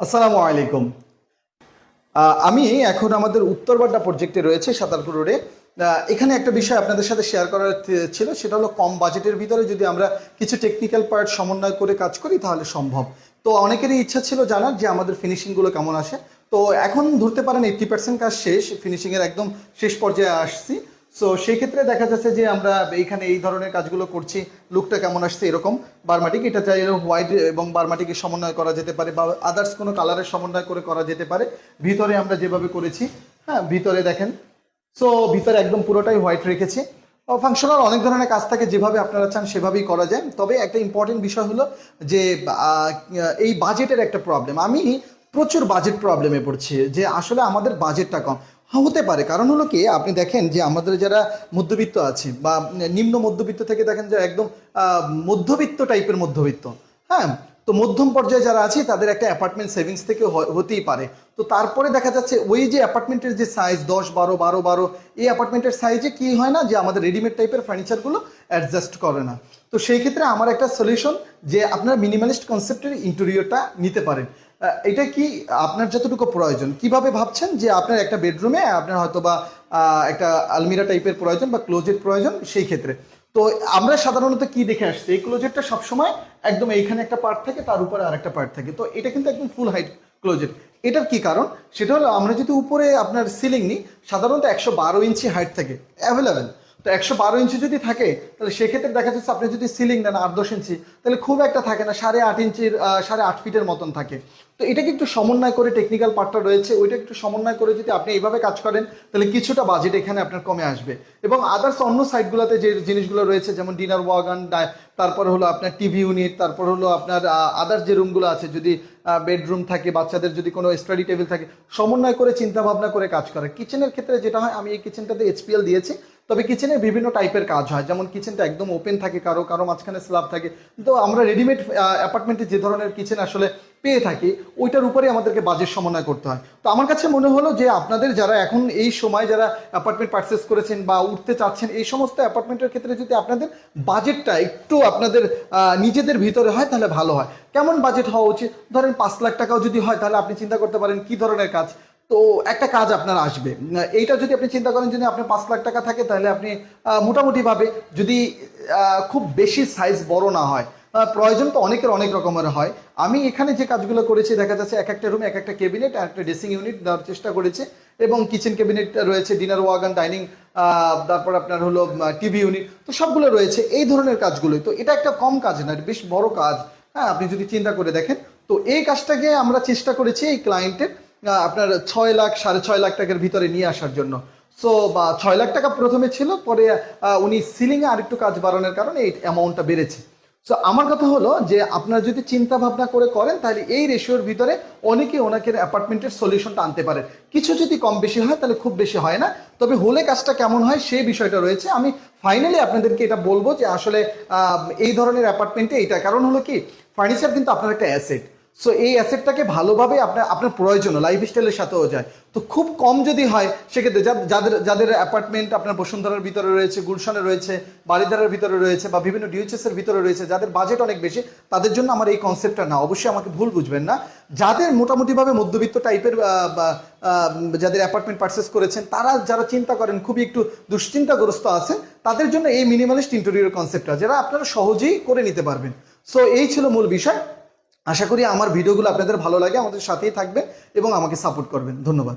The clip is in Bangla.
আসসালামু আলাইকুম। আমি এখন আমাদের উত্তরবাড্ডা প্রজেক্টে রয়েছে সাতারপুর রোডে এখানে একটা বিষয় আপনাদের সাথে শেয়ার করার ছিল, সেটা হলো কম বাজেটের ভিতরে যদি আমরা কিছু টেকনিক্যাল পার্ট সমন্বয় করে কাজ করি, তাহলে সম্ভব। তো অনেকেরই ইচ্ছা ছিল জানার যে আমাদের ফিনিশিংগুলো কেমন আসে। তো এখন ধরতে পারেন এইটটি পার্সেন্ট কাজ শেষ ফিনিশিংয়ের একদম শেষ পর্যায়ে আসছি। সো সেই ক্ষেত্রে দেখা যাচ্ছে যে আমরা এইখানে এই ধরনের কাজগুলো করছি, লুকটা কেমন আসছে এরকম। বারমাটিক, এটা চাইলে হোয়াইট এবং বারমাটিকের সমন্বয় করা যেতে পারে বা আদার্স কোনো কালারের সমন্বয় করে করা যেতে পারে। ভিতরে আমরা যেভাবে করেছি হ্যাঁ ভিতরে দেখেন। সো ভিতরে একদম পুরোটাই হোয়াইট রেখেছি। ফাংশনাল অনেক ধরনের কাজ থাকে, যেভাবে আপনারা চান সেভাবেই করা যায়। তবে একটা ইম্পর্টেন্ট বিষয় হলো যে এই বাজেটের একটা প্রবলেম আমি প্রচুর বাজেট প্রবলেমে পড়ছি যে আসলে আমাদের বাজেটটা কম। হতে পারে। কারণ হলো কি, আপনি দেখেন যে আমাদের যারা মধ্যবিত্ত আছে বা নিম্ন মধ্যবিত্ত থেকে দেখেন যে একদম মধ্যবিত্ত টাইপের মধ্যবিত্ত হ্যাঁ? তো মধ্যম পর্যায়ে যারা আছে, তাদের একটা অ্যাপার্টমেন্ট সেভিংস থেকে হতেই পারে। তো তারপরে দেখা যাচ্ছে ওই যে অ্যাপার্টমেন্টের যে সাইজ দশ, বারো বারো বারো, এই অ্যাপার্টমেন্টের সাইজে কি হয় না যে আমাদের রেডিমেড টাইপের ফার্নিচারগুলো অ্যাডজাস্ট করে না। তো সেই ক্ষেত্রে আমার একটা সলিউশন যে আপনার মিনিমালিস্ট কনসেপ্টের ইন্টেরিয়রটা নিতে পারেন। এটা কি আপনার যতটুকু প্রয়োজন? কীভাবে ভাবছেন যে আপনার একটা বেডরুমে আপনার হয়তো বা একটা আলমিরা টাইপের প্রয়োজন বা ক্লোজেট প্রয়োজন সেই ক্ষেত্রে? তো আমরা সাধারণত কি দেখে আসছি? এই ক্লোজেটটা সবসময় একদম এইখানে একটা পার্ট থাকে, তার উপরে আরেকটা পার্ট থাকে। তো এটা কিন্তু একদম ফুল হাইট ক্লোজেট এটার কি কারণ? সেটা হলো আমরা যদি উপরে আপনার সিলিং নিই, সাধারণত একশো বারো ইঞ্চি হাইট থাকে অ্যাভেলেবেল তো একশো বারো ইঞ্চি যদি থাকে, তাহলে সেক্ষেত্রে দেখা যাচ্ছে আপনি যদি সিলিং নেন আট দশ ইঞ্চি, তাহলে খুব একটা থাকে না, সাড়ে আট ইঞ্চির সাড়ে আট ফিটের মতন থাকে। তো এটাকে একটু সমন্বয় করে টেকনিক্যাল পার্টটা রয়েছে, ওইটা একটু সমন্বয় করে যদি আপনি এইভাবে কাজ করেন, তাহলে কিছুটা বাজেট এখানে আপনার কমে আসবে। এবং আদার্স অন্য সাইটগুলোতে যে জিনিসগুলো রয়েছে, যেমন ডিনার ওয়াগান তারপর হলো আপনার টিভি ইউনিট তারপর হলো আপনার আদার্স যে রুমগুলো আছে, যদি বেডরুম থাকে, বাচ্চাদের যদি কোনো স্টাডি টেবিল থাকে, সমন্বয় করে চিন্তা ভাবনা করে কাজ করে। কিচেনের ক্ষেত্রে যেটা হয়, আমি এই কিচেনটাতে এইচপিএল দিয়েছি। তবে কিচেনের বিভিন্ন টাইপের কাজ হয়। যেমন কিচেনটা একদম ওপেন থাকে, কারও কারও মাঝখানে স্ল্যাব থাকে। তো আমরা রেডিমেড অ্যাপার্টমেন্টে যে ধরনের কিচেন আসলে পেয়ে থাকি, ওইটার উপরে আমাদেরকে বাজেট সমন্বয় করতে হয়। তো আমার কাছে মনে হলো যে আপনাদের যারা এখন এই সময় যারা অ্যাপার্টমেন্ট পারচেস করেছেন বা উঠতে চাচ্ছেন, এই সমস্ত অ্যাপার্টমেন্টের ক্ষেত্রে যদি আপনাদের বাজেটটা একটু আপনাদের নিজেদের ভিতরে হয়, তাহলে ভালো হয়। কেমন বাজেট হওয়া উচিত? ধরেন পাঁচ লাখ টাকাও যদি হয়, তাহলে আপনি চিন্তা করতে পারেন কি ধরনের কাজ? তো একটা কাজ আপনার আসবে। এইটা যদি আপনি চিন্তা করেন যদি আপনার পাঁচ লাখ টাকা থাকে, তাহলে আপনি মোটামুটিভাবে যদি খুব বেশি সাইজ বড় না হয় প্রয়োজন তো অনেকের অনেক রকমের হয়। আমি এখানে যে কাজগুলো করেছি, দেখা যাচ্ছে এক একটা রুমে এক একটা কেবিনেট আর একটা ড্রেসিং ইউনিট দেওয়ার চেষ্টা করেছি। এবং কিচেন ক্যাবিনেট রয়েছে ডিনার ওয়াগান ডাইনিং তারপর আপনার হলো টিভি ইউনিট তো সবগুলো রয়েছে এই ধরনের কাজগুলোই। তো এটা একটা কম কাজ না বেশ বড় কাজ। হ্যাঁ আপনি যদি চিন্তা করে দেখেন, তো এই কাজটাকে আমরা চেষ্টা করেছি এই ক্লায়েন্টের আপনার ছয় লাখ, সাড়ে ছয় লাখ টাকার ভিতরে নিয়ে আসার জন্য। সো বা ছয় লাখ টাকা প্রথমে ছিল, পরে উনি সিলিংয়ে আরেকটু কাজ বাড়ানোর কারণে এই অ্যামাউন্টটা বেড়েছে। সো আমার কথা হলো যে, আপনারা যদি চিন্তা ভাবনা করে করেন, তাহলে এই রেশিওর ভিতরে অনেকে ওনাকে অ্যাপার্টমেন্টের সলিউশনটা আনতে পারে। কিছু যদি কম বেশি হয়, তাহলে খুব বেশি হয় না। তবে হলে কাজটা কেমন হয় সেই বিষয়টা রয়েছে। আমি ফাইনালি আপনাদেরকে এটা বলব যে, আসলে এই ধরনের অ্যাপার্টমেন্টে এইটা কারণ হলো কি ফার্নিচার কিন্তু আপনার একটা অ্যাসেট সো এই অ্যাসেটটাকে ভালোভাবে আপনার আপনার প্রয়োজন লাইফ স্টাইলের সাথেও যায়। তো খুব কম যদি হয়, সেক্ষেত্রে যাদের যাদের অ্যাপার্টমেন্ট আপনার বসুন্ধরার ভিতরে রয়েছে, গুলশানে রয়েছে বাড়িধারার ভিতরে রয়েছে বা বিভিন্ন ডিউচেসের ভিতরে রয়েছে, যাদের বাজেট অনেক বেশি, তাদের জন্য আমার এই কনসেপ্টটা না। অবশ্যই আমাকে ভুল বুঝবেন না। যাদের মোটামুটিভাবে মধ্যবিত্ত টাইপের যাদের অ্যাপার্টমেন্ট পারচেস করেছেন, তারা যারা চিন্তা করেন, খুবই একটু দুশ্চিন্তাগ্রস্ত আছেন, তাদের জন্য এই মিনিমালিস্ট ইন্টেরিয়র কনসেপ্টটা যারা আপনারা সহজেই করে নিতে পারবেন। সো এই ছিল মূল বিষয়। আশা করি আমার ভিডিওগুলো আপনাদের ভালো লাগে, আমাদের সাথেই থাকবে এবং আমাকে সাপোর্ট করবেন। ধন্যবাদ।